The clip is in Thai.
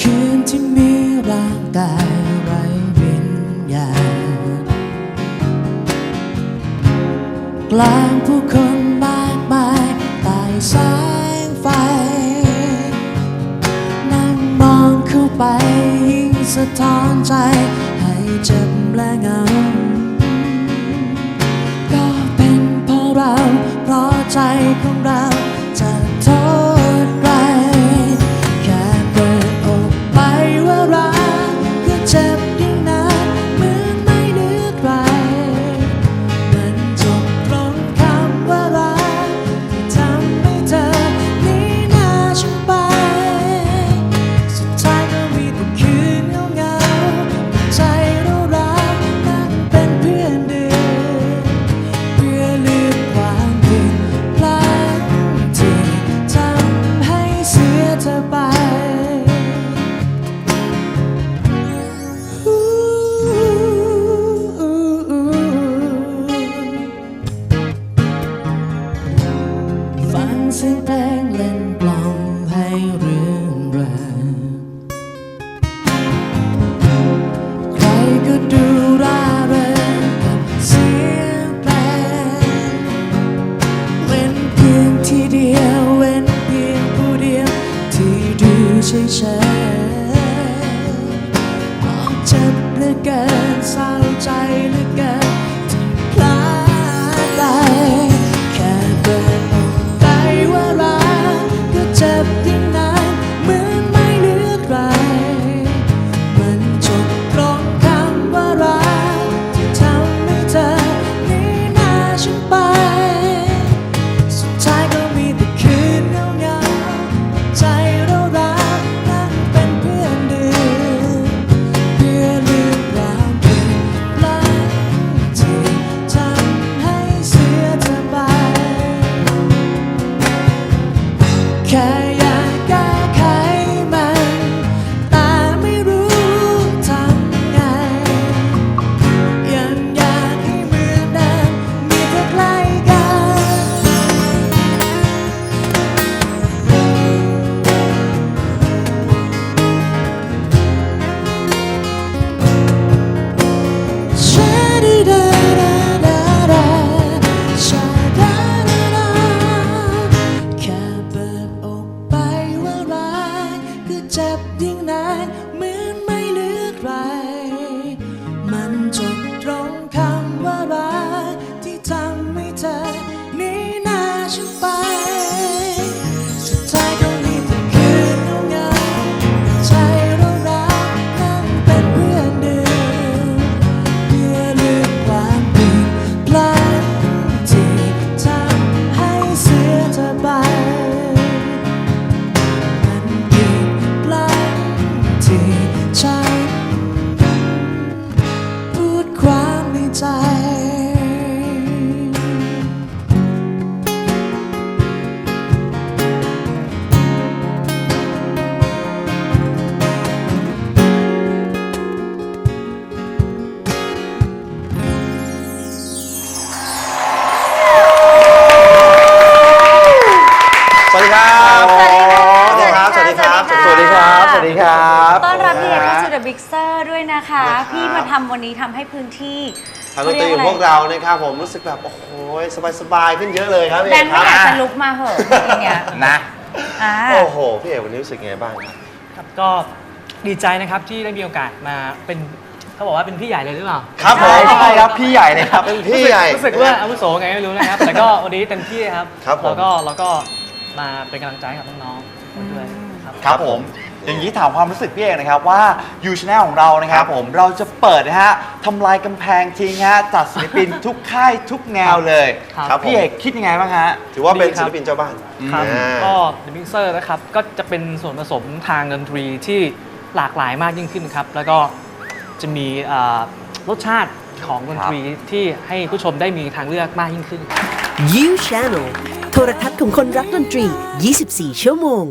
คืนที่มีร่างกายไว้วิญญากลางผู้คนมากมายใต้แสงไฟ นั่งมองเข้าไปยิงสะท้อนใจให้เจ็บและเงา ที่เดียวเว้นเพียงผู้เดียว ที่ดูเฉยๆมองเจ็บเหลือเกินเศร้าใจ แต้อนรับพี่เอกเข้าสู่นะ The Big s i r ด้วยนะคะ นะครับ พี่มาทำวันนี้ทำให้พื้นที่ทางดนตรีของพวกเรานะครับผมรู้สึกแบบโอ้โหสบายๆขึ้นเยอะเลยครับพี่แบเองกค์คไม่รับอยากจะลุกมาเหอะจริงๆเนี่ยนะ อ่า โอ้โหพี่เอกวันนี้รู้สึกไงบ้างครับ ครับก็ดีใจนะครับที่ได้มีโอกาสมาเป็นเขาบอกว่าเป็นพี่ใหญ่เลยหรือเปล่าครับผม ใช่ครับพี่ใหญ่เลยครับ เป็นพี่ใหญ่ รู้สึกว่าอาวุโสไงไม่รู้นะครับ แต่ก็วันนี้เต็มที่ครับครับผม แล้วก็แล้วก็มาเป็นกำลังใจให้กับน้องๆทุกคนด้วยครับ ครับผม อย่างนี้ถามความรู้สึกพี่เอกนะครับว่ายูชแนลของเรานะครับผมเราจะเปิดนะฮะทำลายกำแพงทิ้งฮะจัดศิลปินทุกค่ายทุกแนวเลยครับ พี่เอกคิดยังไงบ้างฮะ ถือว่าเป็นดีครับศิลปินเจ้าบ้านครับอ่า ก็ The Mixer นะครับ ก็จะเป็นส่วนผสมทางดนตรีที่หลากหลายมากยิ่งขึ้นครับ แล้วก็จะมีอ่ารสชาติของดนตรีที่ให้ผู้ชมได้มีทางเลือกมากยิ่งขึ้น You Channel โทรทัศน์ของคนรักดนตรี 24 ชั่วโมง